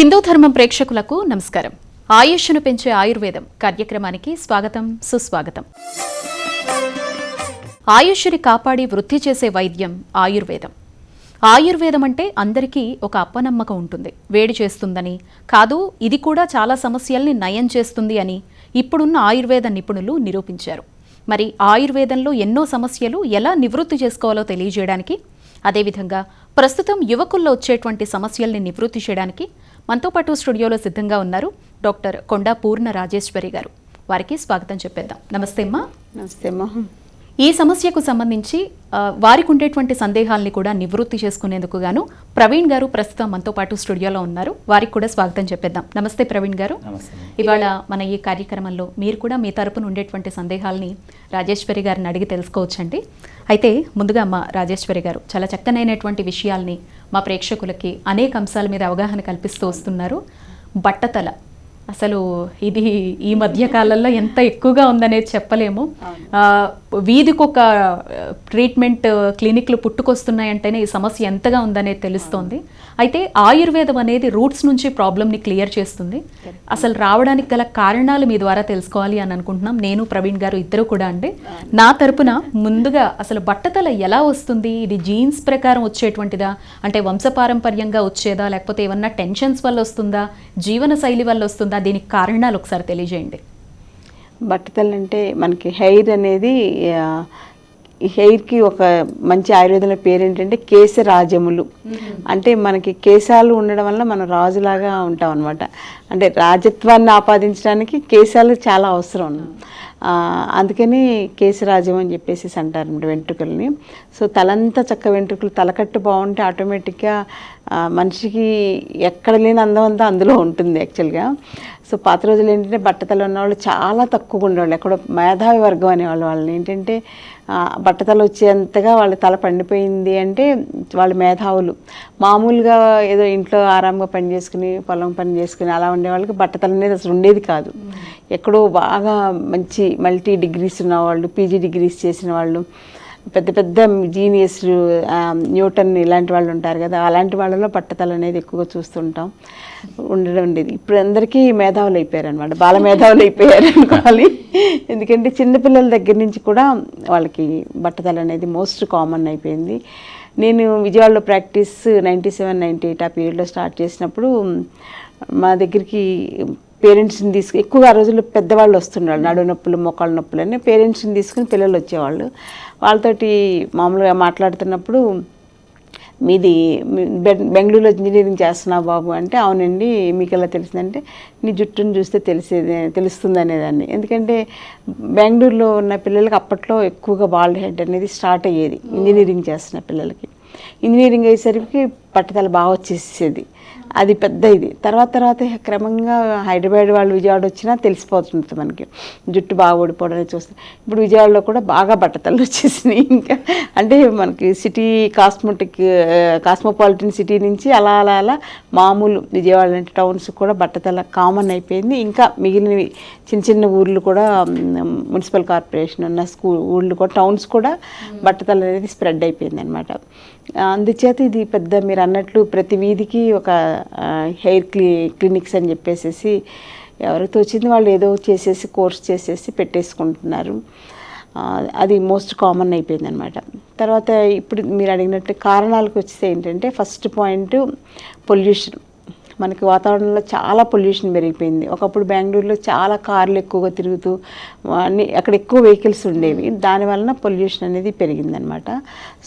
హిందూ ధర్మం ప్రేక్షకులకు నమస్కారం. ఆయుష్ను పెంచే ఆయుర్వేదం కార్యక్రమానికి స్వాగతం సుస్వాగతం. ఆయుష్ని కాపాడి వృద్ధి చేసే వైద్యం ఆయుర్వేదం. ఆయుర్వేదం అంటే అందరికీ ఒక అప్పనమ్మకం ఉంటుంది. వేడి చేస్తుందని కాదు ఇది కూడా చాలా సమస్యల్ని నయం చేస్తుంది అని ఇప్పుడున్న ఆయుర్వేద నిపుణులు నిరూపించారు. మరి ఆయుర్వేదంలో ఎన్నో సమస్యలు ఎలా నివృత్తి చేసుకోవాలో తెలియజేయడానికి అదేవిధంగా ప్రస్తుతం యువకుల్లో వచ్చేటువంటి సమస్యల్ని నివృత్తి చేయడానికి మనతో పాటు స్టూడియోలో సిద్ధంగా ఉన్నారు డాక్టర్ కొండా పూర్ణ రాజేశ్వరి గారు. వారికి స్వాగతం చెప్పేద్దాం. నమస్తే అమ్మా. నమస్తే అమ్మా. ఈ సమస్యకు సంబంధించి వారికి ఉండేటువంటి సందేహాల్ని కూడా నివృత్తి చేసుకునేందుకు గాను ప్రవీణ్ గారు ప్రస్తుతం మనతో పాటు స్టూడియోలో ఉన్నారు. వారికి కూడా స్వాగతం చెప్పేద్దాం. నమస్తే ప్రవీణ్ గారు. ఇవాళ మన ఈ కార్యక్రమంలో మీరు కూడా మీ తరపున ఉండేటువంటి సందేహాల్ని రాజేశ్వరి గారిని అడిగి తెలుసుకోవచ్చండి. అయితే ముందుగా మా రాజేశ్వరి గారు చాలా చక్కనైనటువంటి విషయాల్ని మా ప్రేక్షకులకి అనేక అంశాల మీద అవగాహన కల్పిస్తూ వస్తున్నారు. బట్టతల. అసలు ఇది ఈ మధ్య కాలంలో ఎంత ఎక్కువగా ఉందనేది చెప్పలేము. ఆ, వీధికొక ఆ, ట్రీట్మెంట్ క్లినిక్లు పుట్టుకొస్తున్నాయంటేనే ఈ సమస్య ఎంతగా ఉందనేది తెలుస్తోంది. అయితే ఆయుర్వేదం అనేది రూట్స్ నుంచి ప్రాబ్లమ్ని క్లియర్ చేస్తుంది. అసలు రావడానికి గల కారణాలు మీ ద్వారా తెలుసుకోవాలి అని అనుకుంటున్నాం. నేను ప్రవీణ్ గారు ఇద్దరు కూడా అండి నా తరపున ముందుగా అసలు బట్టతల ఎలా వస్తుంది? ఇది జీన్స్ ప్రకారం వచ్చేటువంటిదా? అంటే వంశపారంపర్యంగా వచ్చేదా? లేకపోతే ఏమన్నా టెన్షన్స్ వల్ల వస్తుందా? జీవన శైలి వల్ల వస్తుందా? దీనికి కారణాలు ఒకసారి తెలియజేయండి. బట్టతలంటే మనకి హెయిర్ అనేది హెయిర్కి ఒక మంచి ఆయుర్వేదంలో పేరు ఏంటంటే కేశరాజములు అంటే మనకి కేశాలు ఉండడం వల్ల మనం రాజులాగా ఉంటాం అనమాట అంటే రాజత్వాన్ని ఆపాదించడానికి కేశాలు చాలా అవసరం. అందుకని కేశరాజం అని చెప్పేసి అంటారు వెంట్రుకల్ని. సో తలంతా చక్క వెంట్రుకలు తలకట్టు బాగుంటే ఆటోమేటిక్గా మనిషికి ఎక్కడ లేని అందం అంతా అందులో ఉంటుంది యాక్చువల్గా. సో పాత రోజులు ఏంటంటే బట్టతలు ఉన్నవాళ్ళు చాలా తక్కువగా ఉండేవాళ్ళు. ఎక్కడో మేధావి వర్గం అనేవాళ్ళు వాళ్ళని. ఏంటంటే బట్టతలు వచ్చేంతగా వాళ్ళ తల పండిపోయింది అంటే వాళ్ళు మేధావులు. మామూలుగా ఏదో ఇంట్లో ఆరాంగా పని చేసుకుని పొలం పని చేసుకుని అలా ఉండే వాళ్ళకి బట్టతలు అనేది అసలు ఉండేది కాదు. ఎక్కడో బాగా మంచి మల్టీ డిగ్రీస్ ఉన్న వాళ్ళు పీజీ డిగ్రీస్ చేసిన వాళ్ళు పెద్ద పెద్ద జీనియస్లు న్యూటన్ ఇలాంటి వాళ్ళు ఉంటారు కదా అలాంటి వాళ్ళలో పట్టతలు అనేది ఎక్కువగా చూస్తుంటాం. ఉండడం ఉండేది. ఇప్పుడు అందరికీ మేధావులు అయిపోయారు అనమాట బాల మేధావులు అయిపోయారు అనుకోవాలి ఎందుకంటే చిన్నపిల్లల దగ్గర నుంచి కూడా వాళ్ళకి బట్టతలు అనేది మోస్ట్ కామన్ అయిపోయింది. నేను విజయవాడలో practice ninety seven ninety eight ఆ పీరియడ్లో స్టార్ట్ చేసినప్పుడు మా దగ్గరికి పేరెంట్స్ని తీసుకు ఎక్కువగా ఆ రోజుల్లో పెద్దవాళ్ళు వస్తున్నారు నడు నొప్పులు మోకాళ్ళ నొప్పులు అని పేరెంట్స్ని తీసుకుని పిల్లలు వచ్చేవాళ్ళు. వాళ్ళతోటి మామూలుగా మాట్లాడుతున్నప్పుడు మీది బెంగళూరులో ఇంజనీరింగ్ చేస్తున్నావు బాబు అంటే అవునండి మీకు ఎలా తెలిసిందంటే నీ జుట్టును చూస్తే తెలిసేది తెలుస్తుంది అనేదాన్ని ఎందుకంటే బెంగళూరులో ఉన్న పిల్లలకి అప్పట్లో ఎక్కువగా బాల్డ్ హెడ్ అనేది స్టార్ట్ అయ్యేది ఇంజనీరింగ్ చేస్తున్న పిల్లలకి. ఇంజనీరింగ్ అయ్యేసరికి పట్టుదల బాగా వచ్చేసేది. అది పెద్ద ఇది. తర్వాత తర్వాత క్రమంగా హైదరాబాద్ వాళ్ళు విజయవాడ వచ్చినా తెలిసిపోతుంది మనకి. జుట్టు బాగా ఓడిపోవడం అనేది చూస్తాం. ఇప్పుడు విజయవాడలో కూడా బాగా బట్టతలు వచ్చేసినాయి ఇంకా. అంటే మనకి సిటీ కాస్మెటిక్ కాస్మోపాలిటన్ సిటీ నుంచి అలా అలా అలా మామూలు విజయవాడ లాంటి టౌన్స్ కూడా బట్టతల కామన్ అయిపోయింది. ఇంకా మిగిలినవి చిన్న చిన్న ఊర్లు కూడా మున్సిపల్ కార్పొరేషన్ ఉన్న స్కూల్ ఊళ్ళు కూడా టౌన్స్ కూడా బట్టతల అనేది స్ప్రెడ్ అయిపోయింది అనమాట అందుచేత ఇది పెద్ద మీరు అన్నట్లు ప్రతి వీధికి ఒక హెయిర్ క్లీ క్లినిక్స్ అని చెప్పేసి ఎవరికి వచ్చింది వాళ్ళు ఏదో చేసేసి కోర్స్ చేసేసి పెట్టేసుకుంటున్నారు. అది మోస్ట్ కామన్ అయిపోయింది అనమాట తర్వాత ఇప్పుడు మీరు అడిగినట్టు కారణాలకు వచ్చేసి ఏంటంటే ఫస్ట్ పాయింట్ పొల్యూషన్. మనకి వాతావరణంలో చాలా పొల్యూషన్ పెరిగిపోయింది. ఒకప్పుడు బెంగళూరులో చాలా కార్లు ఎక్కువగా తిరుగుతూ అన్ని అక్కడ ఎక్కువ వెహికల్స్ ఉండేవి. దాని వలన పొల్యూషన్ అనేది పెరిగిందనమాట.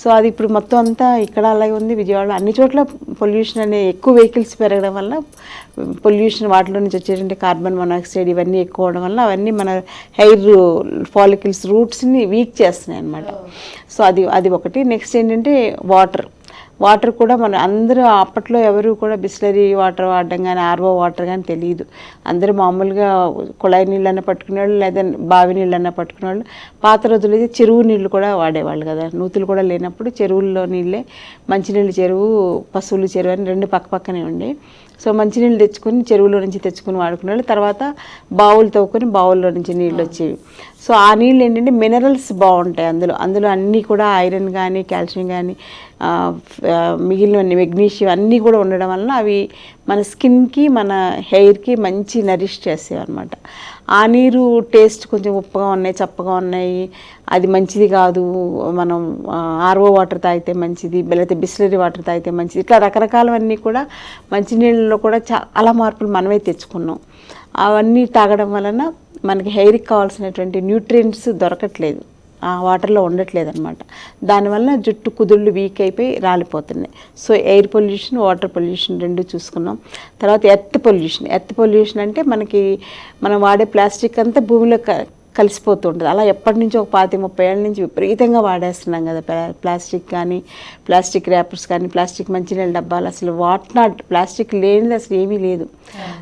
సో అది ఇప్పుడు మొత్తం అంతా ఇక్కడ అలాగే ఉంది. విజయవాడలో అన్ని చోట్ల పొల్యూషన్ అనే ఎక్కువ వెహికల్స్ పెరగడం వల్ల పొల్యూషన్ వాటిలో నుంచి వచ్చేటువంటి కార్బన్ మొనాక్సైడ్ ఇవన్నీ ఎక్కువ అవడం వల్ల అవన్నీ మన హెయిర్ ఫాలికల్స్ రూట్స్ని వీక్ చేస్తున్నాయి అనమాట సో అది అది ఒకటి. నెక్స్ట్ ఏంటంటే వాటర్. వాటర్ కూడా మన అందరూ అప్పట్లో ఎవరు కూడా బిస్లరీ వాటర్ వాడడం కానీ ఆర్ఓ వాటర్ కానీ తెలియదు. అందరూ మామూలుగా కుళాయి నీళ్ళన్నా పట్టుకునేవాళ్ళు లేదా బావి నీళ్ళన్నా పట్టుకునేవాళ్ళు. పాత రోజులు అయితే చెరువు నీళ్ళు కూడా వాడేవాళ్ళు కదా. నూతులు కూడా లేనప్పుడు చెరువుల్లో నీళ్ళే మంచినీళ్ళు చెరువు పశువుల చెరువు అని రెండు పక్క పక్కనే ఉండే. సో మంచినీళ్ళు తెచ్చుకొని చెరువులో నుంచి తెచ్చుకొని వాడుకునే వాళ్ళు. తర్వాత బావులు తవ్వుకొని బావుల్లో నుంచి నీళ్ళు వచ్చేవి సో ఆ నీళ్ళు ఏంటంటే మినరల్స్ బాగుంటాయి అందులో. అందులో అన్నీ కూడా ఐరన్ కానీ కాల్షియం కానీ మిగిలిన మెగ్నీషియం అన్నీ కూడా ఉండడం వలన అవి మన స్కిన్కి మన హెయిర్కి మంచి నరిష్ చేస్తాయి అనమాట ఆ నీరు టేస్ట్ కొంచెం ఉప్పుగా ఉన్నాయి చప్పగా ఉన్నాయి. అది మంచిది కాదు. మనం ఆర్ఓ వాటర్ తాగితే మంచిది లేకపోతే బిస్లరీ వాటర్ తాగితే మంచిది. ఇట్లా రకరకాలవన్నీ కూడా మంచినీళ్ళలో కూడా చాలా మార్పులు మనమే తెచ్చుకున్నాం. అవన్నీ తాగడం వలన మనకి హెయిర్కి కావాల్సినటువంటి న్యూట్రియంట్స్ దొరకట్లేదు. ఆ వాటర్లో ఉండట్లేదు అనమాట దానివల్ల జుట్టు కుదుళ్ళు వీక్ అయిపోయి రాలిపోతున్నాయి. So air pollution water pollution రెండు చూసుకున్నాం. తర్వాత ఎర్త్ పొల్యూషన్. ఎర్త్ పొల్యూషన్ అంటే మనకి మనం వాడే ప్లాస్టిక్ అంతా భూమిలో క- కలిసిపోతూ ఉంటుంది అలా ఎప్పటి నుంచో ఒక పాతి ముప్పై ఏళ్ళ నుంచి విపరీతంగా వాడేస్తున్నాం కదా ప్లా- ప్లాస్టిక్ కానీ ప్లాస్టిక్ ర్యాపర్స్ కానీ ప్లాస్టిక్ మంచినీళ్ళ డబ్బాలు. అసలు వాట్ నాట్ ప్లాస్టిక్ లేనిది అసలు ఏమీ లేదు.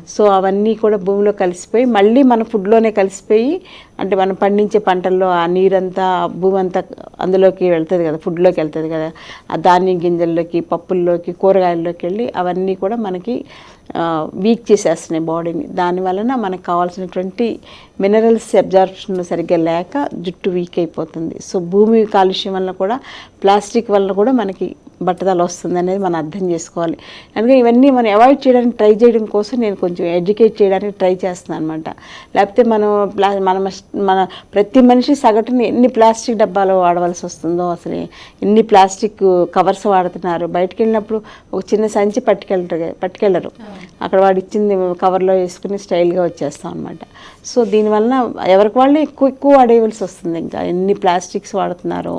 సో అవన్నీ కూడా భూమిలో కలిసిపోయి మళ్ళీ మన ఫుడ్లోనే కలిసిపోయి అంటే మనం పండించే పంటల్లో ఆ నీరంతా భూమి అంతా అందులోకి వెళ్తుంది కదా ఫుడ్లోకి వెళ్తుంది కదా. ఆ ధాన్యం గింజల్లోకి పప్పుల్లోకి కూరగాయల్లోకి వెళ్ళి అవన్నీ కూడా మనకి వీక్ చేసేస్తున్నాయి బాడీని దాని వలన మనకు కావాల్సినటువంటి మినరల్స్ అబ్జార్ప్షన్ సరిగ్గా లేక జుట్టు వీక్ అయిపోతుంది. సో భూమి కాలుష్యం వల్ల కూడా ప్లాస్టిక్ వల్ల కూడా మనకి బట్టదల వస్తుంది అనేది మనం అర్థం చేసుకోవాలి. అందుకే ఇవన్నీ మనం అవాయిడ్ చేయడానికి ట్రై చేయడం కోసం నేను కొంచెం ఎడ్యుకేట్ చేయడానికి ట్రై చేస్తున్నాను అనమాట లేకపోతే మనం ప్లా మన మన ప్రతి మనిషి సగటున ఎన్ని ప్లాస్టిక్ డబ్బాలు వాడవలసి వస్తుందో అసలు ఎన్ని ప్లాస్టిక్ కవర్స్ వాడుతున్నారు. బయటికి వెళ్ళినప్పుడు ఒక చిన్న సంచి పట్టుకెళ్ళరు. పట్టుకెళ్ళరు అక్కడ వాడు ఇచ్చింది కవర్లో వేసుకుని స్టైల్గా వచ్చేస్తాం అనమాట సో దీనివల్ల ఎవరికి వాళ్ళు ఎక్కువ ఎక్కువ వాడేయవలసి వస్తుంది ఇంకా. ఎన్ని ప్లాస్టిక్స్ వాడుతున్నారో.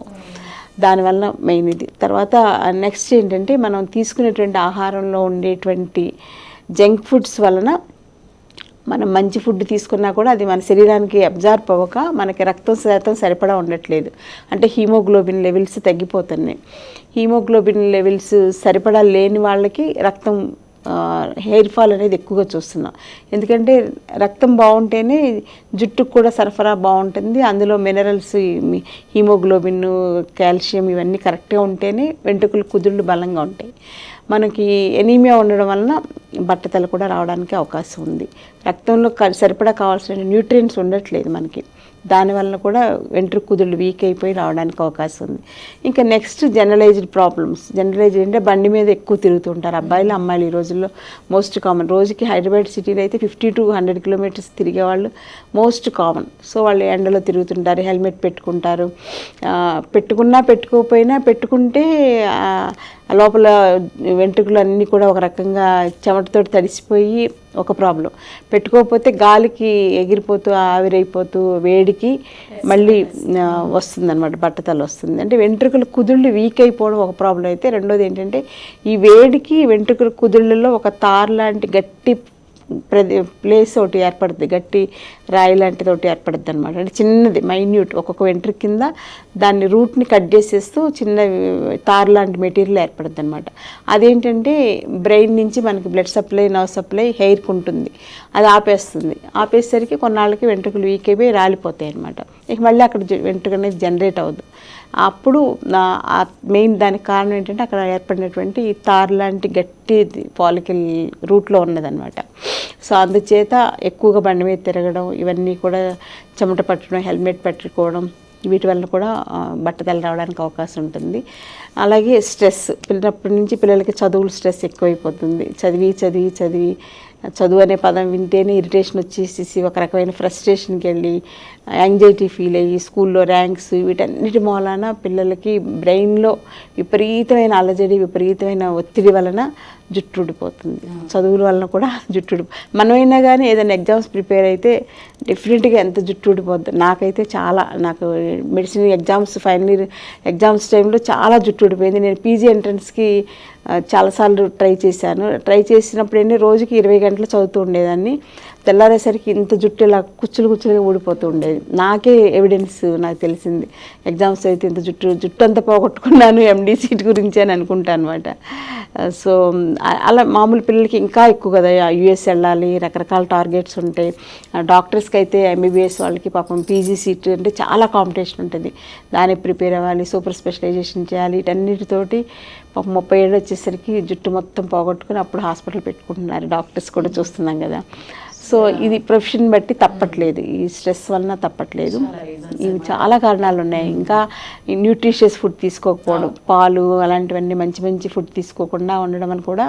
దానివల్ల మెయిన్ ఇది. తర్వాత నెక్స్ట్ ఏంటంటే మనం తీసుకునేటువంటి ఆహారంలో ఉండేటువంటి జంక్ ఫుడ్స్ వలన మనం మంచి ఫుడ్ తీసుకున్నా కూడా అది మన శరీరానికి అబ్జార్బ్ అవ్వక మనకి రక్తం శాతం సరిపడా ఉండట్లేదు. అంటే హీమోగ్లోబిన్ లెవెల్స్ తగ్గిపోతున్నాయి. హీమోగ్లోబిన్ లెవెల్స్ సరిపడా లేని వాళ్ళకి రక్తం హెయిర్ ఫాల్ అనేది ఎక్కువగా చూస్తున్నాం. ఎందుకంటే రక్తం బాగుంటేనే జుట్టుకు కూడా సరఫరా బాగుంటుంది. అందులో మినరల్స్ హీమోగ్లోబిన్ కాల్షియం ఇవన్నీ కరెక్ట్గా ఉంటేనే వెంట్రుకలు కుదుళ్ళు బలంగా ఉంటాయి. మనకి ఎనీమియా ఉండడం వలన బట్టతలు కూడా రావడానికి అవకాశం ఉంది. రక్తంలో క- సరిపడా కావాల్సిన న్యూట్రియంట్స్ ఉండట్లేదు మనకి. దానివల్ల కూడా వెంట్రుక కుదుళ్ళు వీక్ అయిపోయి రావడానికి అవకాశం ఉంది. ఇంకా నెక్స్ట్ జనరలైజ్డ్ ప్రాబ్లమ్స్ జనరలైజ్డ్ అంటే బండి మీద ఎక్కువ తిరుగుతుంటారు అబ్బాయిలు అమ్మాయిలు ఈ రోజుల్లో మోస్ట్ కామన్ రోజుకి హైదరాబాద్ సిటీలో అయితే ఫిఫ్టీ టు హండ్రెడ్ కిలోమీటర్స్ తిరిగే వాళ్ళు మోస్ట్ కామన్ సో వాళ్ళు ఎండలో తిరుగుతుంటారు హెల్మెట్ పెట్టుకుంటారు. పెట్టుకున్నా పెట్టుకోకపోయినా పెట్టుకుంటే లోపల వెంట్రుకలు అన్నీ కూడా ఒక రకంగా చెమటతో తడిసిపోయి ఒక ప్రాబ్లం పెట్టుకోకపోతే గాలికి ఎగిరిపోతూ ఆవిరైపోతూ వేడికి మళ్ళీ వస్తుంది అనమాట బట్టతల వస్తుంది. అంటే వెంట్రుకలు కుదుళ్ళు వీక్ అయిపోవడం ఒక ప్రాబ్లం అయితే. రెండోది ఏంటంటే ఈ వేడికి వెంట్రుకల కుదుళ్ళలో ఒక తార్ లాంటి గట్టి ప్రదే ప్లేస్ ఒకటి ఏర్పడుతుంది గట్టి రాయి లాంటిది ఒకటి ఏర్పడుద్ది అనమాట అంటే చిన్నది మైన్యూట్ ఒక్కొక్క వెంట్రుక కింద దాన్ని రూట్ని కట్ చేసేస్తూ చిన్న తార్ లాంటి మెటీరియల్ ఏర్పడుద్ది అనమాట అదేంటంటే బ్రెయిన్ నుంచి మనకి బ్లడ్ సప్లై నర్వ్ సప్లై హెయిర్కి ఉంటుంది. అది ఆపేస్తుంది. ఆపేసరికి కొన్నాళ్ళకి వెంట్రుకలు వీక్ అయిపోయి రాలిపోతాయి అనమాట ఇక మళ్ళీ అక్కడ జ- వెంట్రుక అనేది జనరేట్ అవ్వదు. అప్పుడు నా- మెయిన్ దానికి కారణం ఏంటంటే అక్కడ ఏర్పడినటువంటి తార్ లాంటి గట్టి పాలికల్ రూట్లో ఉన్నదనమాట సో అందుచేత ఎక్కువగా బండి మీద తిరగడం ఇవన్నీ కూడా చెమట పట్టడం హెల్మెట్ పెట్టుకోవడం వీటి వల్ల కూడా బట్టతలు రావడానికి అవకాశం ఉంటుంది. అలాగే స్ట్రెస్ పిల్లప్పటి నుంచి పిల్లలకి చదువులు స్ట్రెస్ ఎక్కువైపోతుంది. చదివి చదివి చదివి చదువు అనే పదం వింటేనే ఇరిటేషన్ వచ్చేసేసి ఒక రకమైన ఫ్రస్ట్రేషన్కి వెళ్ళి యాంగ్జైటీ ఫీల్ అయ్యి స్కూల్లో ర్యాంక్స్ వీటన్నిటి మూలాన పిల్లలకి బ్రెయిన్లో విపరీతమైన అలజడి విపరీతమైన ఒత్తిడి వలన జుట్టు ఊడిపోతుంది. చదువుల వలన కూడా జుట్టు మనమైనా కానీ ఏదైనా ఎగ్జామ్స్ ప్రిపేర్ అయితే డెఫినెట్గా ఎంత జుట్టు ఊడిపోద్ది. నాకైతే చాలా నాకు medicine exams final year exams టైంలో చాలా జుట్టు ఊడిపోయింది. నేను పీజీ ఎంట్రన్స్కి చాలాసార్లు ట్రై చేశాను. ట్రై చేసినప్పుడు ఏంటి రోజుకి ఇరవై గంటలు చదువుతూ ఉండేదాన్ని. తెల్లారేసరికి ఇంత జుట్టు ఇలా కుచ్చులు కుచ్చులుగా ఊడిపోతూ ఉండేది. నాకే ఎవిడెన్స్ నాకు తెలిసింది. ఎగ్జామ్స్ అయితే ఇంత జుట్టు జుట్టు అంతా పోగొట్టుకున్నాను ఎండి సీట్ గురించి అని అనుకుంటాను అనమాట సో uh, um, అలా మామూలు పిల్లలకి ఇంకా ఎక్కువ కదా యుఎస్ వెళ్ళాలి రకరకాల టార్గెట్స్ ఉంటాయి. డాక్టర్స్కి అయితే ఎంబీబీఎస్ వాళ్ళకి పాపం పీజీ సీట్ అంటే చాలా కాంపిటీషన్ ఉంటుంది. దానికి ప్రిపేర్ అవ్వాలి సూపర్ స్పెషలైజేషన్ చేయాలి వీటన్నిటితోటి పాపం ముప్పై ఏళ్ళు వచ్చేసరికి జుట్టు మొత్తం పోగొట్టుకుని అప్పుడు హాస్పిటల్ పెట్టుకుంటున్నారు. డాక్టర్స్ కూడా చూస్తున్నాం కదా. సో ఇది ప్రొఫెషన్ బట్టి తప్పట్లేదు. ఈ స్ట్రెస్ వలన తప్పట్లేదు. ఇవి చాలా కారణాలు ఉన్నాయి ఇంకా న్యూట్రిషియస్ ఫుడ్ తీసుకోకపోవడం పాలు అలాంటివన్నీ మంచి మంచి ఫుడ్ తీసుకోకుండా ఉండడం వల్ల కూడా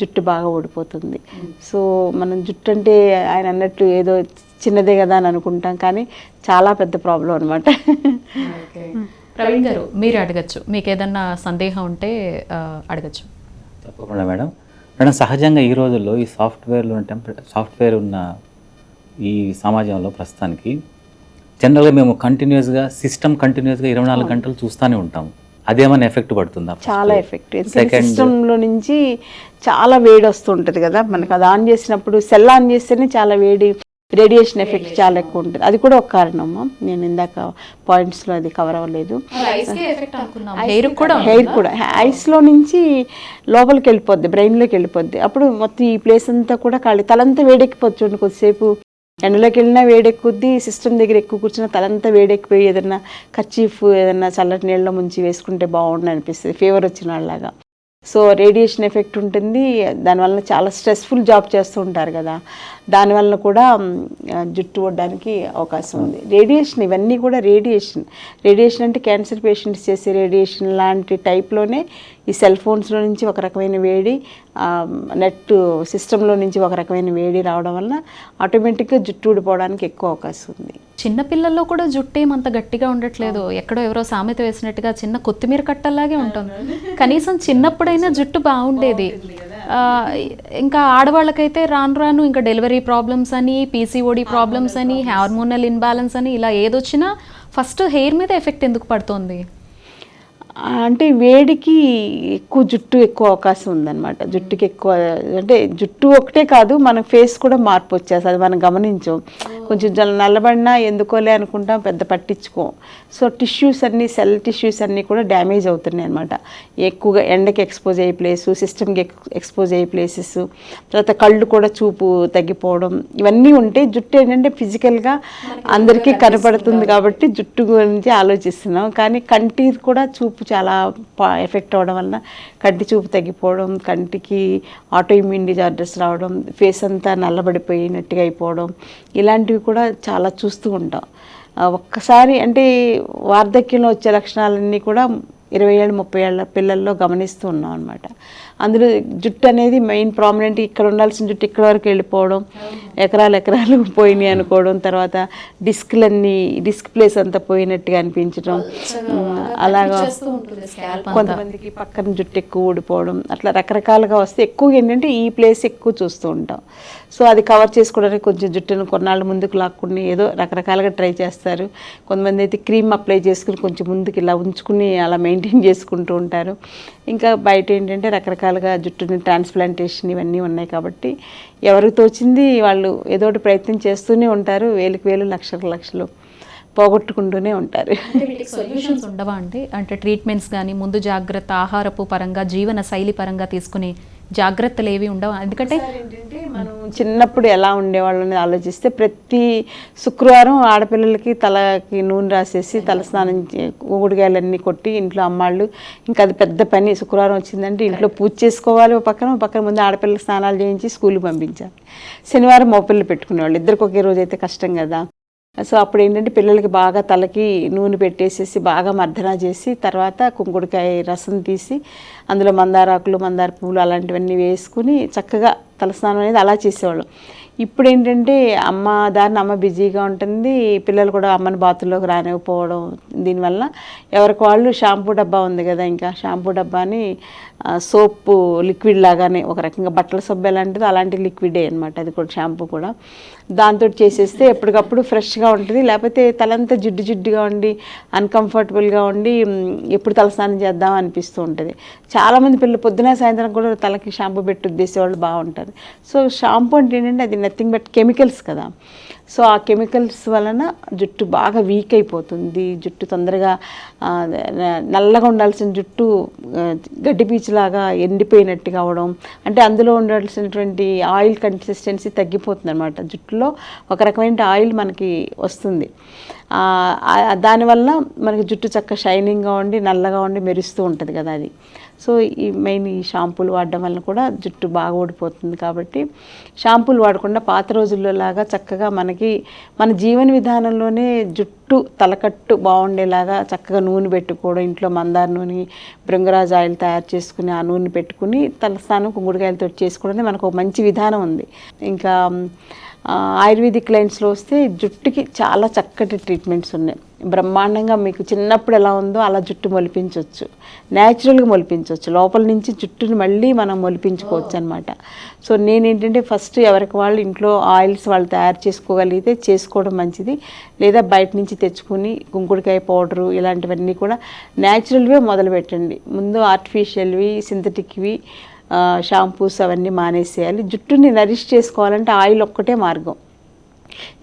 జుట్టు బాగా ఊడిపోతుంది. సో మనం జుట్టు అంటే ఆయన అన్నట్టు ఏదో చిన్నదే కదా అని అనుకుంటాం. కానీ చాలా పెద్ద ప్రాబ్లం అనమాట ప్రవీణ్ గారు మీరు అడగచ్చు. మీకు ఏదన్నా సందేహం ఉంటే అడగచ్చు. తప్పకుండా మేడం. మేడం సహజంగా ఈ రోజుల్లో ఈ సాఫ్ట్వేర్లో టెంప సాఫ్ట్వేర్ ఉన్న ఈ సమాజంలో ప్రస్తుతానికి జనరల్గా మేము కంటిన్యూస్గా సిస్టమ్ కంటిన్యూస్గా ఇరవై నాలుగు గంటలు చూస్తూనే ఉంటాం. అదేమైనా ఎఫెక్ట్ పడుతుందా చాలా ఎఫెక్ట్. సిస్టంలో నుంచి చాలా వేడి వస్తుంటుంది కదా. మనకు అది ఆన్ చేసినప్పుడు సెల్ ఆన్ చేస్తేనే చాలా వేడి రేడియేషన్ ఎఫెక్ట్ చాలా ఎక్కువ ఉంటుంది. అది కూడా ఒక కారణమా నేను ఇందాక పాయింట్స్లో అది కవర్ అవ్వలేదు. హెయిర్ కూడా హెయిర్ కూడా. ఐస్లో నుంచి లోపలికి వెళ్ళిపోద్ది బ్రెయిన్లోకి వెళ్ళిపోద్ది. అప్పుడు మొత్తం ఈ ప్లేస్ అంతా కూడా ఖాళీ. తలంతా వేడెక్కిపోతుంది చూడండి కొద్దిసేపు. ఎండలోకి వెళ్ళినా వేడెక్కుద్ది సిస్టమ్ దగ్గర ఎక్కువ కూర్చున్న తలంతా వేడెక్కిపోయి ఏదైనా కర్చీఫ్ ఏదైనా చల్లటి నీళ్ళలో ముంచి వేసుకుంటే బాగుండు అనిపిస్తుంది. ఫీవర్ వచ్చిన వాళ్ళలాగా. సో రేడియేషన్ ఎఫెక్ట్ ఉంటుంది. దానివల్ల చాలా స్ట్రెస్ఫుల్ జాబ్ చేస్తూ ఉంటారు కదా. దానివల్ల కూడా జుట్టు పడడానికి అవకాశం ఉంది. రేడియేషన్ ఇవన్నీ కూడా రేడియేషన్. రేడియేషన్ అంటే క్యాన్సర్ పేషెంట్స్ చేసే రేడియేషన్ లాంటి టైప్లోనే ఈ సెల్ ఫోన్స్లో నుంచి ఒక రకమైన వేడి నెట్ సిస్టంలో నుంచి ఒక రకమైన వేడి రావడం వల్ల ఆటోమేటిక్గా జుట్టు ఊడిపోవడానికి ఎక్కువ అవకాశం ఉంది. చిన్న పిల్లల్లో కూడా జుట్టు ఏమంత గట్టిగా ఉండట్లేదు. ఎక్కడో ఎవరో సామెత వేసినట్టుగా చిన్న కొత్తిమీర కట్టల్లాగే ఉంటుంది కనీసం చిన్నప్పుడైనా జుట్టు బాగుండేది. ఇంకా ఆడవాళ్ళకైతే రాను రాను ఇంకా డెలివరీ ప్రాబ్లమ్స్ అని పీసీఓడి ప్రాబ్లమ్స్ అని హార్మోనల్ ఇన్బ్యాలెన్స్ అని ఇలా ఏదొచ్చినా ఫస్ట్ హెయిర్ మీద ఎఫెక్ట్ ఎందుకు పడుతోంది? అంటే వేడికి ఎక్కువ జుట్టు ఎక్కువ అవకాశం ఉందన్నమాట. జుట్టుకి ఎక్కువ అంటే జుట్టు ఒకటే కాదు మన ఫేస్ కూడా మార్పు వచ్చేస్తుంది. అది మనం గమనించాం. కొంచెం జల నల్లబడినా ఎందుకోలే అనుకుంటాం పెద్ద పట్టించుకోం. సో టిష్యూస్ అన్నీ సెల్ టిష్యూస్ అన్నీ కూడా డ్యామేజ్ అవుతున్నాయి అనమాట ఎక్కువగా ఎండకి ఎక్స్పోజ్ అయ్యే ప్లేసు సిస్టమ్కి ఎక్స్పోజ్ అయ్యే ప్లేసెస్ తర్వాత కళ్ళు కూడా చూపు తగ్గిపోవడం ఇవన్నీ ఉంటే జుట్టు ఏంటంటే ఫిజికల్గా అందరికీ కనపడుతుంది కాబట్టి జుట్టు గురించి ఆలోచిస్తున్నాం. కానీ కంటి కూడా చూపు చాలా ఎఫెక్ట్ అవ్వడం వల్ల కంటి చూపు తగ్గిపోవడం కంటికి ఆటో ఇమ్యూన్ డిజార్డర్స్ రావడం ఫేస్ అంతా నల్లబడిపోయినట్టుగా అయిపోవడం ఇలాంటివి కూడా చాలా చూస్తూ ఉంటాం. ఒక్కసారి అంటే వార్ధక్యంలో వచ్చే లక్షణాలన్నీ కూడా ఇరవై ఏళ్ళు ముప్పై ఏళ్ళ పిల్లల్లో గమనిస్తూ ఉన్నాం అనమాట అందులో జుట్టు అనేది మెయిన్ ప్రామినెంట్ ఇక్కడ ఉండాల్సిన జుట్టు ఇక్కడ వరకు వెళ్ళిపోవడం ఎకరాలు ఎకరాలు పోయినాయి అనుకోవడం తర్వాత డిస్క్లన్నీ డిస్క్ ప్లేస్ అంతా పోయినట్టుగా అనిపించడం అలాగా కొంతమందికి పక్కన జుట్టు ఎక్కువ ఊడిపోవడం అట్లా రకరకాలుగా వస్తే ఎక్కువ ఏంటంటే ఈ ప్లేస్ ఎక్కువ చూస్తూ ఉంటాం. సో అది కవర్ చేసుకోవడానికి కొంచెం జుట్టును కొన్నాళ్ళు ముందుకు లాక్కుని ఏదో రకరకాలుగా ట్రై చేస్తారు. కొంతమంది అయితే క్రీమ్ అప్లై చేసుకుని కొంచెం ముందుకు ఇలా ఉంచుకుని అలా మెయింటైన్ చేసుకుంటూ ఉంటారు. ఇంకా బయట ఏంటంటే రకరకాలుగా జుట్టుని ట్రాన్స్ప్లాంటేషన్ ఇవన్నీ ఉన్నాయి కాబట్టి ఎవరికి తోచింది వాళ్ళు ఏదో ఒకటి ప్రయత్నం చేస్తూనే ఉంటారు. వేలకు వేలు లక్షలకు లక్షలు పోగొట్టుకుంటూనే ఉంటారు. సొల్యూషన్స్ ఉండవా అండి? అంటే ట్రీట్మెంట్స్ కానీ ముందు జాగ్రత్త ఆహారపు పరంగా జీవన శైలి పరంగా తీసుకునే జాగ్రత్తలు ఏవి ఉండవా? ఎందుకంటే చిన్నప్పుడు ఎలా ఉండేవాళ్ళు అనేది ఆలోచిస్తే ప్రతి శుక్రవారం ఆడపిల్లలకి తలకి నూనె రాసేసి తల స్నానం ఊడిగాయలన్నీ కొట్టి ఇంట్లో అమ్మాళ్ళు ఇంకా అది పెద్ద పని శుక్రవారం వచ్చిందంటే ఇంట్లో పూజ చేసుకోవాలి ఒక పక్కన పక్కన ముందు ఆడపిల్లలకి స్నానాలు చేయించి స్కూల్కి పంపించాలి. శనివారం మోపిల్లు పెట్టుకునేవాళ్ళు. ఇద్దరికి ఒకే రోజు అయితే కష్టం కదా. సో అప్పుడు ఏంటంటే పిల్లలకి బాగా తలకి నూనె పెట్టేసేసి బాగా మర్దన చేసి తర్వాత కుంకుడుకాయ రసం తీసి అందులో మందారాకులు మందార పువ్వులు అలాంటివన్నీ వేసుకుని చక్కగా తలస్నానం అనేది అలా చేసేవాళ్ళం. ఇప్పుడు ఏంటంటే అమ్మ దారిని అమ్మ బిజీగా ఉంటుంది పిల్లలు కూడా అమ్మని బాతుల్లోకి రానివ్వకపోవడం దీనివల్ల ఎవరికి వాళ్ళు షాంపూ డబ్బా ఉంది కదా ఇంకా. షాంపూ డబ్బాని సోప్ లిక్విడ్ లాగానే ఒక రకంగా బట్టల సబ్బు ఎలాంటిదో అలాంటి లిక్విడే అనమాట అది కూడా షాంపూ కూడా. దాంతో చేసేస్తే ఎప్పటికప్పుడు ఫ్రెష్గా ఉంటుంది లేకపోతే తలంతా జిడ్డు జిడ్డుగా ఉండి అన్కంఫర్టబుల్గా ఉండి ఎప్పుడు తలస్నానం చేద్దాం అనిపిస్తూ ఉంటుంది. చాలామంది పిల్లలు పొద్దున సాయంత్రం కూడా తలకి షాంపూ పెట్టి ఉద్దేశం వాళ్ళు బాగుంటారు. సో షాంపూ అంటే ఏంటంటే అది నథింగ్ బట్ కెమికల్స్ కదా. సో ఆ కెమికల్స్ వలన జుట్టు బాగా వీక్ అయిపోతుంది. జుట్టు తొందరగా నల్లగా ఉండాల్సిన జుట్టు గడ్డి పీచులాగా ఎండిపోయినట్టుగా అవడం అంటే అందులో ఉండాల్సినటువంటి ఆయిల్ కన్సిస్టెన్సీ తగ్గిపోతుంది అనమాట జుట్టులో ఒక రకమైన ఆయిల్ మనకి వస్తుంది. దానివల్ల మనకి జుట్టు చక్క షైనింగ్గా ఉండి నల్లగా ఉండి మెరుస్తూ ఉంటుంది కదా అది. సో ఈ మెయిన్ ఈ షాంపూలు వాడడం వల్ల కూడా జుట్టు బాగా ఓడిపోతుంది కాబట్టి షాంపూలు వాడకుండా పాత రోజుల్లో లాగా చక్కగా మనకి మన జీవన విధానంలోనే జుట్టు తలకట్టు బాగుండేలాగా చక్కగా నూనె పెట్టుకోవడం ఇంట్లో మందార నూనె భృంగరాజ్ ఆయిల్ తయారు చేసుకుని ఆ నూనె పెట్టుకుని తలస్నానం కుంగుడుకాయలతో చేసుకోవడం మనకు ఒక మంచి విధానం ఉంది. ఇంకా ఆయుర్వేదిక్ లైన్స్లో వస్తే జుట్టుకి చాలా చక్కటి ట్రీట్మెంట్స్ ఉన్నాయి. బ్రహ్మాండంగా మీకు చిన్నప్పుడు ఎలా ఉందో అలా జుట్టు మొలిపించవచ్చు న్యాచురల్గా మొలిపించవచ్చు లోపల నుంచి జుట్టుని మళ్ళీ మనం మొలిపించుకోవచ్చు అనమాట సో నేనేంటంటే ఫస్ట్ ఎవరికి వాళ్ళు ఇంట్లో ఆయిల్స్ వాళ్ళు తయారు చేసుకోగలిగితే చేసుకోవడం మంచిది. లేదా బయట నుంచి తెచ్చుకుని కుంకుడుకాయ పౌడరు ఇలాంటివన్నీ కూడా న్యాచురల్వే మొదలు పెట్టండి. ముందు ఆర్టిఫిషియల్వి సింథటిక్వి షాంపూస్ అవన్నీ మానేసేయాలి. జుట్టుని నరిష్ చేసుకోవాలంటే ఆయిల్ ఒక్కటే మార్గం.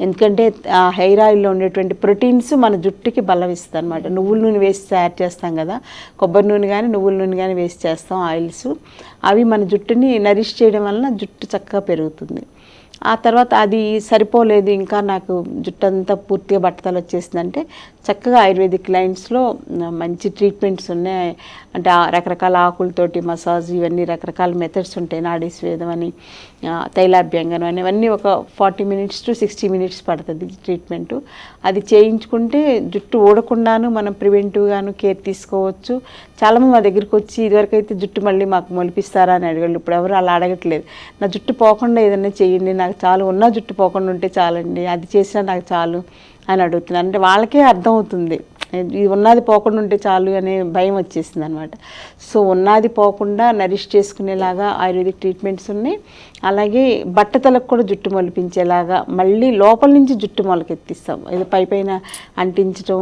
ఎందుకంటే ఆ హెయిర్ ఆయిల్లో ఉండేటువంటి ప్రోటీన్స్ మన జుట్టుకి బలవిస్తుంది అనమాట నువ్వుల నూనె వేసి తయారు చేస్తాం కదా. కొబ్బరి నూనె కానీ నువ్వుల నూనె కానీ వేసి చేస్తాం ఆయిల్స్. అవి మన జుట్టుని నరిష్ చేయడం వలన జుట్టు చక్కగా పెరుగుతుంది. ఆ తర్వాత అది సరిపోలేదు. ఇంకా నాకు జుట్టు అంతా పూర్తిగా బట్టతలు వచ్చేసిందంటే చక్కగా ఆయుర్వేదిక్ లైన్స్లో మంచి ట్రీట్మెంట్స్ ఉన్నాయి. అంటే రకరకాల ఆకులతోటి మసాజ్ ఇవన్నీ రకరకాల మెథడ్స్ ఉంటాయి. నాడీ స్వేదం అని తైలాభ్యంగనం అని ఇవన్నీ ఒక forty minutes to sixty minutes పడుతుంది ట్రీట్మెంటు. అది చేయించుకుంటే జుట్టు ఊడకుండాను మనం ప్రివెంటివ్గాను కేర్ తీసుకోవచ్చు. చాలామంది మా దగ్గరికి వచ్చి ఇదివరకు అయితే జుట్టు మళ్ళీ మాకు మొలిపిస్తారా? అని అడిగారు ఇప్పుడు ఎవరు అలా అడగట్లేదు. నా జుట్టు పోకుండా ఏదైనా చేయండి నాకు చాలు. ఉన్న జుట్టు పోకుండా ఉంటే చాలండి. అది చేసినా నాకు చాలు. అని అడుగుతున్నారు. అంటే వాళ్ళకే అర్థమవుతుంది. ఇది ఉన్నది పోకుండా ఉంటే చాలు అనే భయం వచ్చేసింది అనమాట సో ఉన్నది పోకుండా నరిష్ చేసుకునేలాగా ఆయుర్వేదిక్ ట్రీట్మెంట్స్ ఉన్నాయి. అలాగే బట్టతలకు కూడా జుట్టు మొలిపించేలాగా మళ్ళీ లోపల నుంచి జుట్టు మొలకెత్తిస్తాం. ఇది పై పైన అంటించడం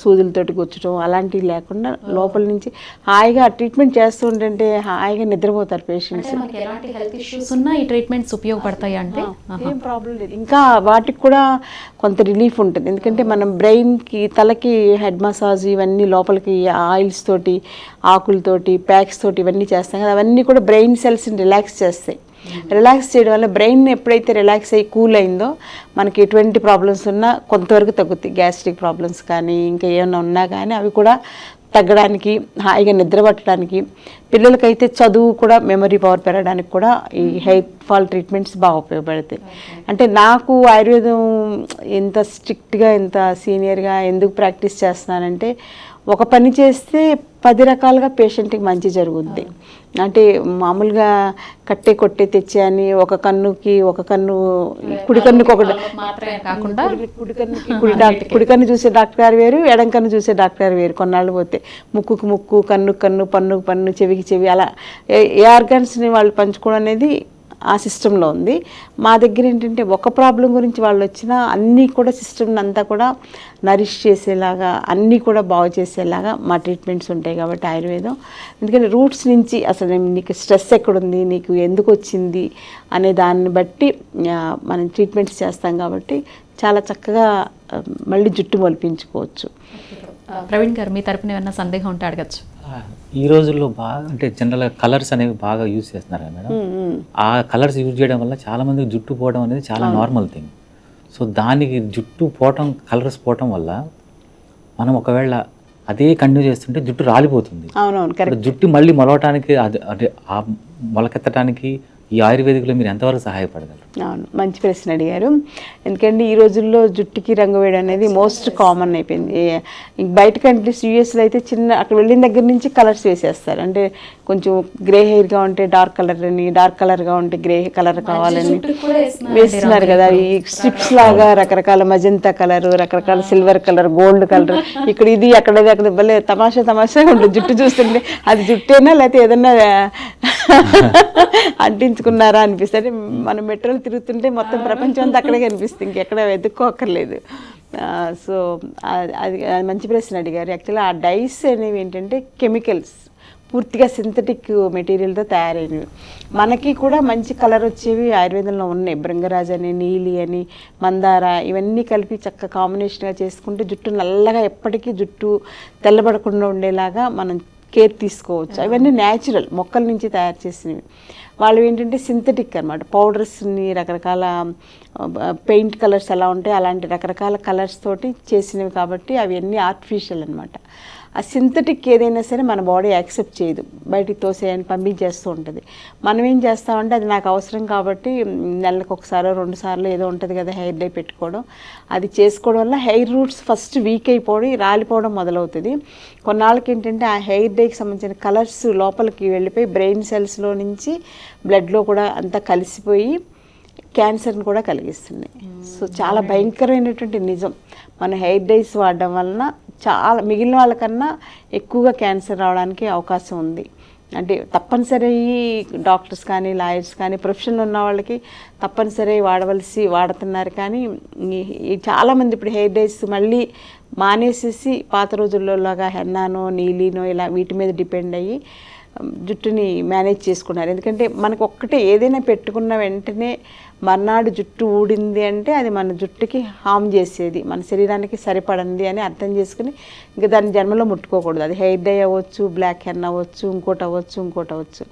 సూదులతోటి గుచ్చడం అలాంటివి లేకుండా లోపల నుంచి హాయిగా ట్రీట్మెంట్ చేస్తూ ఉంటుంటే హాయిగా నిద్రపోతారు పేషెంట్స్ ఉన్నా ఈ ట్రీట్మెంట్స్ ఉపయోగపడతాయి అంటే? ఏం ప్రాబ్లం లేదు. ఇంకా వాటికి కూడా కొంత రిలీఫ్ ఉంటుంది. ఎందుకంటే మనం బ్రెయిన్కి తలకి హెడ్ మసాజ్ ఇవన్నీ లోపలికి ఆయిల్స్ తోటి ఆకులతోటి ప్యాక్స్ తోటి ఇవన్నీ చేస్తాం కదా అవన్నీ కూడా బ్రెయిన్ సెల్స్ని రిలాక్స్ చేస్తాయి. రిలాక్స్ చేయడం వల్ల బ్రెయిన్ ఎప్పుడైతే రిలాక్స్ అయ్యి కూల్ అయిందో మనకి ఎటువంటి ప్రాబ్లమ్స్ ఉన్నా కొంతవరకు తగ్గుతాయి. గ్యాస్ట్రిక్ ప్రాబ్లమ్స్ కానీ ఇంకా ఏమైనా ఉన్నా కానీ అవి కూడా తగ్గడానికి హాయిగా నిద్ర పట్టడానికి. పిల్లలకైతే చదువు కూడా మెమరీ పవర్ పెరగడానికి కూడా ఈ హెయిర్ ఫాల్ ట్రీట్మెంట్స్ బాగా ఉపయోగపడతాయి. అంటే నాకు ఆయుర్వేదం ఎంత స్ట్రిక్ట్గా ఎంత సీనియర్గా ఎందుకు ప్రాక్టీస్ చేస్తున్నానంటే ఒక పని చేస్తే పది రకాలుగా పేషెంట్కి మంచి జరుగుద్ది. అంటే మామూలుగా కట్టే కొట్టే తెచ్చే అని ఒక కన్నుకి ఒక కన్ను కుడి కన్నుకి ఒకటి. మాత్రమే కాకుండా కుడి- కుడి కన్నుకి కుడి డాక్టర్. కుడి కన్ను చూసే డాక్టర్ గారు వేరు ఎడం కన్ను చూసే డాక్టర్ గారు వేరు. కొన్నాళ్ళు పోతే ముక్కుకు ముక్కు కన్ను కన్ను పన్నుకు పన్ను చెవికి చెవి అలా ఏ ఆర్గన్స్ని వాళ్ళు పంచుకోవడం అనేది ఆ సిస్టంలో ఉంది. మా దగ్గర ఏంటంటే ఒక ప్రాబ్లం గురించి వాళ్ళు వచ్చినా అన్నీ కూడా సిస్టమ్ని అంతా కూడా నరిష్ చేసేలాగా అన్నీ కూడా బాగు చేసేలాగా మా ట్రీట్మెంట్స్ ఉంటాయి కాబట్టి ఆయుర్వేదం. ఎందుకంటే రూట్స్ నుంచి అసలు నీకు స్ట్రెస్ ఎక్కడుంది నీకు ఎందుకు వచ్చింది అనే దాన్ని బట్టి మనం ట్రీట్మెంట్స్ చేస్తాం కాబట్టి చాలా చక్కగా మళ్ళీ జుట్టు మొలిపించుకోవచ్చు. ప్రవీణ్ గారు మీ తరపున ఏమైనా సందేహం ఉంటే అడగచ్చు. ఈ రోజుల్లో బాగా అంటే జనరల్గా కలర్స్ అనేవి బాగా యూజ్ చేస్తున్నారు కదా మేడం. ఆ కలర్స్ యూజ్ చేయడం వల్ల చాలా మందికి జుట్టు పోవడం అనేది చాలా నార్మల్ థింగ్ సో దానికి జుట్టు పోవటం కలర్స్ పోవటం వల్ల మనం ఒకవేళ అదే కంటిన్యూ చేస్తుంటే జుట్టు రాలిపోతుంది. జుట్టు మళ్ళీ మొలవటానికి అది అంటే ఆ మొలకెత్తడానికి ఈ ఆయుర్వేదిక్లో మీరు ఎంతవరకు సహాయపడగలరు? అవును మంచి ప్రశ్న అడిగారు. ఎందుకంటే ఈ రోజుల్లో జుట్టుకి రంగు వేయడం అనేది మోస్ట్ కామన్ అయిపోయింది. బయట కంట్రీస్ యూఎస్లో అయితే చిన్న అక్కడ వెళ్ళిన దగ్గర నుంచి కలర్స్ వేసేస్తారు. అంటే కొంచెం గ్రే హెయిర్గా ఉంటే డార్క్ కలర్ అని డార్క్ కలర్గా ఉంటే గ్రే కలర్ కావాలని వేస్తున్నారు కదా. ఈ స్ట్రిప్స్ లాగా రకరకాల మజంతా కలర్ రకరకాల సిల్వర్ కలర్ గోల్డ్ కలర్ ఇక్కడ ఇది అక్కడ అక్కడ భలే తమాషా తమాషాగా ఉంటుంది. జుట్టు చూస్తుంటే అది జుట్టేనా లేకపోతే ఏదన్నా అంటించుకున్నారా అనిపిస్తుంది. మనం మెట్రోలు తిరుగుతుంటే మొత్తం ప్రపంచం అంతా అక్కడే కనిపిస్తుంది. ఇంకెక్కడ వెతుక్కోక్కర్లేదు. సో అది అది మంచి ప్రశ్న అడిగారు. యాక్చువల్గా ఆ డైస్ అనేవి ఏంటంటే కెమికల్స్. పూర్తిగా సింథటిక్ మెటీరియల్తో తయారైనవి. మనకి కూడా మంచి కలర్ వచ్చేవి ఆయుర్వేదంలో ఉన్నాయి. భృంగరాజ్ అని నీలి అని మందార ఇవన్నీ కలిపి చక్క కాంబినేషన్గా చేసుకుంటే జుట్టు నల్లగా ఎప్పటికీ జుట్టు తెల్లబడకుండా ఉండేలాగా మనం కేర్ తీసుకోవచ్చు. అవన్నీ న్యాచురల్ మొక్కల నుంచి తయారు చేసినవి. వాళ్ళు ఏంటంటే సింథటిక్ అనమాట పౌడర్స్ని రకరకాల పెయింట్ కలర్స్ ఎలా ఉంటాయి. అలాంటి రకరకాల కలర్స్ తోటి చేసినవి కాబట్టి అవి ఆర్టిఫిషియల్ అనమాట ఆ సింథటిక్ ఏదైనా సరే మన బాడీ యాక్సెప్ట్ చేయదు. బయటికి తోసేయని పంపించేస్తూ ఉంటుంది. మనం ఏం చేస్తామంటే అది నాకు అవసరం కాబట్టి నెలకు ఒకసారి రెండు సార్లు ఏదో ఉంటుంది కదా హెయిర్ డై పెట్టుకోవడం. అది చేసుకోవడం వల్ల హెయిర్ రూట్స్ ఫస్ట్ వీక్ అయిపోయి రాలిపోవడం మొదలవుతుంది. కొన్నాళ్ళకి ఏంటంటే ఆ హెయిర్ డేకి సంబంధించిన కలర్స్ లోపలికి వెళ్ళిపోయి బ్రెయిన్ సెల్స్లో నుంచి బ్లడ్లో కూడా అంతా కలిసిపోయి క్యాన్సర్ని కూడా కలిగిస్తుంది సో చాలా భయంకరమైనటువంటి నిజం. మన హెయిర్ డైస్ వాడడం వలన చాలా మిగిలిన వాళ్ళకన్నా ఎక్కువగా క్యాన్సర్ రావడానికి అవకాశం ఉంది. అంటే తప్పనిసరి డాక్టర్స్ కానీ లాయర్స్ కానీ ప్రొఫెషన్ ఉన్న వాళ్ళకి తప్పనిసరి వాడవలసి వాడుతున్నారు. కానీ చాలామంది ఇప్పుడు హెయిర్ డైస్ మళ్ళీ మానేసేసి పాత రోజుల్లో లాగా హెన్నానో నీలినో ఇలా వీటి మీద డిపెండ్ అయ్యి జుట్టుని మేనేజ్ చేసుకున్నారు. ఎందుకంటే మనకు ఒక్కటే ఏదైనా పెట్టుకున్న వెంటనే మర్నాడు జుట్టు ఊడింది అంటే అది మన జుట్టుకి హామ్ చేసేది. మన శరీరానికి సరిపడింది అని అర్థం చేసుకుని ఇంకా దాన్ని జన్మలో ముట్టుకోకూడదు. అది హెయిర్ డై అవ్వచ్చు బ్లాక్ హెన్ అవ్వచ్చు ఇంకోటి అవ్వచ్చు ఇంకోటి అవ్వచ్చు.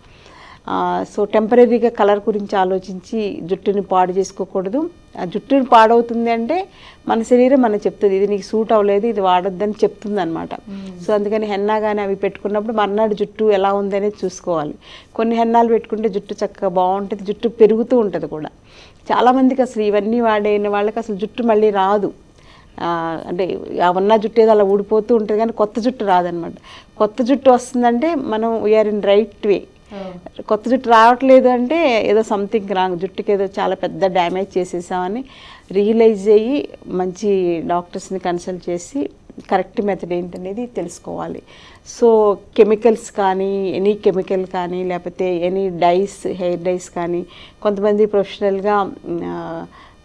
సో టెంపరీగా కలర్ గురించి ఆలోచించి జుట్టుని పాడు చేసుకోకూడదు. ఆ జుట్టుని పాడవుతుంది అంటే మన శరీరం మనకు చెప్తుంది ఇది నీకు సూట్ అవ్వలేదు ఇది వాడొద్దని చెప్తుంది అనమాట సో అందుకని హెన్నా కానీ అవి పెట్టుకున్నప్పుడు మర్నాడు జుట్టు ఎలా ఉంది అనేది చూసుకోవాలి. కొన్ని హెన్నాలు పెట్టుకుంటే జుట్టు చక్కగా బాగుంటుంది జుట్టు పెరుగుతూ ఉంటుంది కూడా. చాలామందికి అసలు ఇవన్నీ వాడిన వాళ్ళకి అసలు జుట్టు మళ్ళీ రాదు. అంటే ఉన్న జుట్టు ఏదో అలా ఊడిపోతూ ఉంటుంది కానీ కొత్త జుట్టు రాదనమాట కొత్త జుట్టు వస్తుందంటే మనం we are in right way Oh. కొత్త జుట్టు రావట్లేదు అంటే ఏదో సంథింగ్ రాంగ్ జుట్టుకి ఏదో చాలా పెద్ద డ్యామేజ్ చేసేసామని రియలైజ్ అయ్యి మంచి డాక్టర్స్ని కన్సల్ట్ చేసి కరెక్ట్ మెథడ్ ఏంటనేది తెలుసుకోవాలి. సో కెమికల్స్ కానీ ఎనీ కెమికల్ కానీ లేకపోతే ఎనీ డైస్ హెయిర్ డైస్ కానీ కొంతమంది ప్రొఫెషనల్గా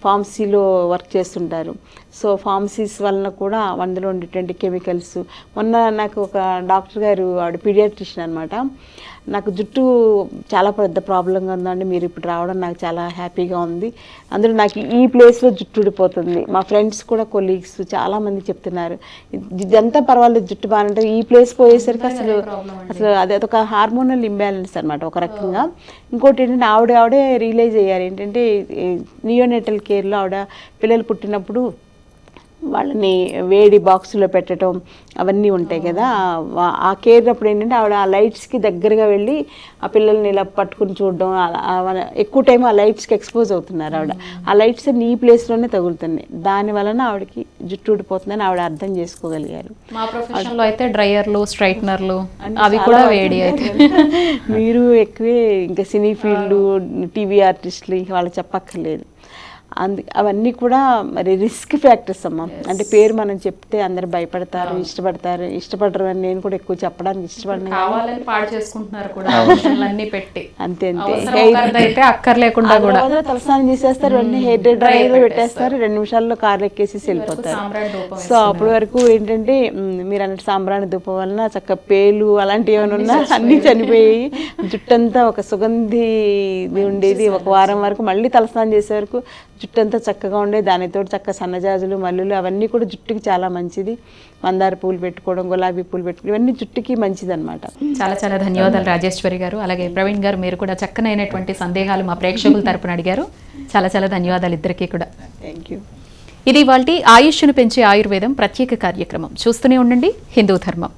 ఫార్మసీలో వర్క్ చేస్తుంటారు. సో ఫార్మసీస్ వలన కూడా అందులో ఉండేటువంటి కెమికల్స్ మొన్న నాకు ఒక డాక్టర్ గారు ఆవిడ పీడియాట్రిషియన్ అనమాట నాకు జుట్టు చాలా పెద్ద ప్రాబ్లంగా ఉందండి. మీరు ఇప్పుడు రావడం నాకు చాలా హ్యాపీగా ఉంది. అందులో నాకు ఈ ప్లేస్లో జుట్టు ఊడిపోతుంది. మా ఫ్రెండ్స్ కూడా కొలీగ్స్ చాలామంది చెప్తున్నారు. ఇది- ఇదంతా పర్వాలేదు జుట్టు బాగుంటుంది ఈ ప్లేస్ పోయేసరికి అసలు అసలు అది అదొక హార్మోనల్ ఇంబ్యాలెన్స్ అనమాట ఒక రకంగా. ఇంకోటి ఏంటంటే ఆవిడ ఆవిడే రియలైజ్ అయ్యారు. ఏంటంటే నియోనేటల్ కేర్లో ఆవిడ పిల్లలు పుట్టినప్పుడు వాళ్ళని వేడి బాక్సులో పెట్టడం అవన్నీ ఉంటాయి కదా. ఆ- కేర్ అప్పుడు ఏంటంటే ఆవిడ ఆ లైట్స్కి దగ్గరగా వెళ్ళి ఆ పిల్లల్ని ఇలా పట్టుకుని చూడడం ఎక్కువ టైం ఆ లైట్స్కి ఎక్స్పోజ్ అవుతున్నారు ఆవిడ. ఆ లైట్స్ నీ ప్లేస్లోనే తగులుతున్నాయి. దాని వలన ఆవిడకి జుట్టు ఊడిపోతుందని ఆవిడ అర్థం చేసుకోగలిగారు. మా ప్రొఫెషన్లో అయితే డ్రైయర్లు స్ట్రైట్నర్లు అవి కూడా. వేడి అయితే. మీరు ఎక్కువే ఇంకా సినీ ఫీల్డ్ టీవీ ఆర్టిస్టులు ఇంక వాళ్ళు చెప్పక్కర్లేదు. అందు అవన్నీ కూడా మరి రిస్క్ ఫ్యాక్టర్స్ అమ్మా. అంటే పేరు మనం చెప్తే అందరు భయపడతారు ఇష్టపడతారు ఇష్టపడరు అని నేను కూడా ఎక్కువ చెప్పడానికి ఇష్టపడను. కానీ కావాలని పాడు చేసుకుంటున్నారు కూడా అన్ని పెట్టి. అంతే అంతే. అవసరం ఒకరిదైతే అక్కర్లేకుండా కూడా. రోజులో తలస్నానం చేసేస్తారు వెంటనే హెయిర్ డ్రైర్లో పెట్టేస్తారు రెండు నిమిషాల్లో కార్లో ఎక్కేసి వెళ్ళిపోతారు. సో అప్పటి వరకు ఏంటంటే మీరు అన్నట్టు సాంబ్రాణి ధూపం వలన చక్క పేలు అలాంటివి ఏమైనా ఉన్నా అన్నీ చనిపోయి జుట్టంతా ఒక సుగంధి ఉండేది. ఒక వారం వరకు మళ్ళీ తలస్నానం చేసే వరకు జుట్టంతా చక్కగా ఉండే దానితో చక్క సన్నజాజులు మల్లులు అవన్నీ కూడా జుట్టుకి చాలా మంచిది. మందార పూలు పెట్టుకోవడం గులాబీ పూలు పెట్టుకోవడం ఇవన్నీ జుట్టుకి మంచిది అనమాట చాలా చాలా ధన్యవాదాలు రాజేశ్వరి గారు. అలాగే ప్రవీణ్ గారు మీరు కూడా చక్కనైనటువంటి సందేహాలు మా ప్రేక్షకుల తరపున అడిగారు. చాలా చాలా ధన్యవాదాలు ఇద్దరికీ కూడా. థ్యాంక్ యూ ఇది వాళ్ళ ఆయుష్ను పెంచే ఆయుర్వేదం ప్రత్యేక కార్యక్రమం. చూస్తూనే ఉండండి. హిందూ ధర్మం.